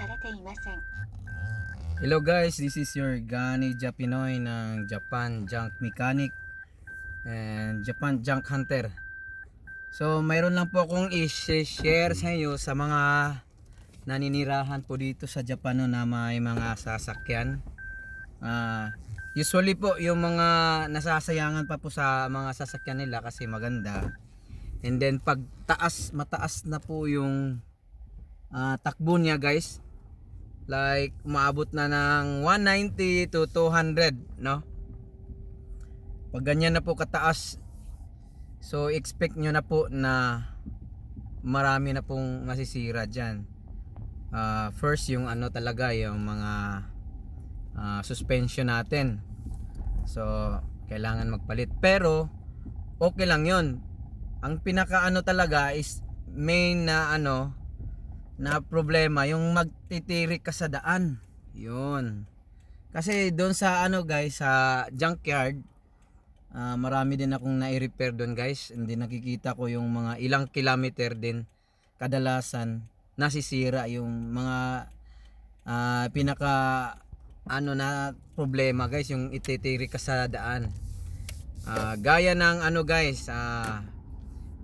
されていません Hello guys, this is your Gani Japinoy ng Japan Junk Mechanic and Japan Junk Hunter. So mayroon lang po akong i-share sa inyo sa mga naninirahan po dito sa Japan no, na may mga sasakyan. Ah, usually po yung mga nasasayangan pa po sa mga sasakyan nila kasi maganda. And then pag taas, mataas na po yung ah, takbo niya guys, like umaabot na ng 190 to 200 no? Pag ganyan na po kataas so expect nyo na po na marami na pong masisira dyan. Ah, first yung ano talaga yung mga ah, suspension natin. So kailangan magpalit. Pero okay lang yon ang pinaka ano talaga is main na ano na problema yung magtitirik ka sa daan. Yun. Kasi doon sa ano guys sa junkyard ah, marami din akong nai-repair doon guys. Hindi nakikita ko yung mga ilang kilometer din kadalasan nasisira yung mga ah, pinaka ano na problema guys yung ititirik ka sa daan. Ah, gaya ng ano guys ah,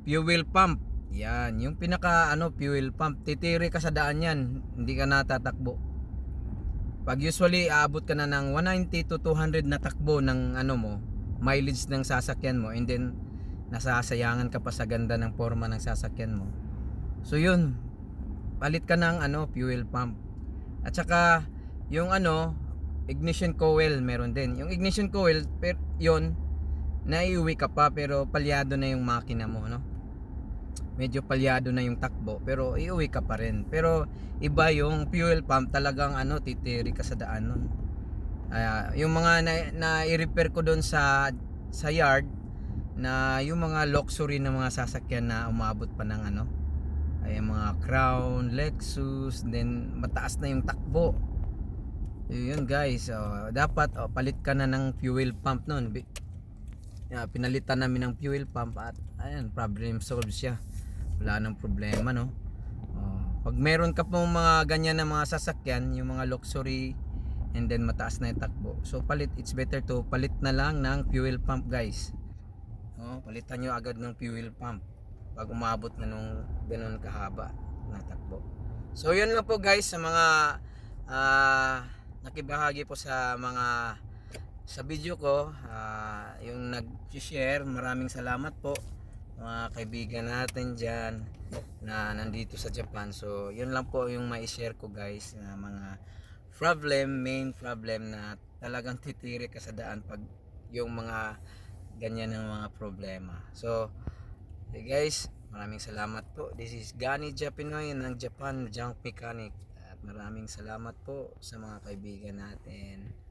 fuel pump yan, yung pinaka ano fuel pump, titiri ka sa daan yan, hindi ka natatakbo. Pag usually aabot ka na ng 190 to 200 na takbo ng ano mo, mileage ng sasakyan mo and then nasasayangan ka pa sa ganda ng forma ng sasakyan mo. So yun, palit ka ng ano fuel pump. At saka yung ano ignition coil meron din. Yung ignition coil per yun naiuwi ka pa pero palyado na yung makina mo, no? Medyo palyado na yung takbo pero iuwi ka pa rin. Pero iba yung fuel pump talagang ano titiri ka sa daan nun. Ah, yung mga na, na i-repair ko doon sa sa yard na yung mga luxury na mga sasakyan na umabot pa ng ano ay mga Crown, Lexus then mataas na yung takbo. Yun guys oh, dapat oh, palit ka na ng fuel pump nun. Yeah, pinalitan namin ng fuel pump at ayan, problem solved siya. Wala nang problema, no? Oh, pag meron ka pong mga ganyan na mga sasakyan, yung mga luxury and then mataas na yung takbo. So palit, it's better to palit na lang ng fuel pump, guys. Oh, palitan nyo agad ng fuel pump pag umabot na nung ganun kahaba na takbo. So yun lang po guys sa mga ah, nakibahagi po sa mga sa video ko ah, yung nag-share maraming salamat po mga kaibigan natin dyan na nandito sa Japan. So yun lang po yung mai-share ko guys na mga problem main problem na talagang titirik ka sa daan pag yung mga ganyan ng mga problema. So hey guys maraming salamat po. This is Gani Japinoy ng Japan Junk Mechanic. At maraming salamat po sa mga kaibigan natin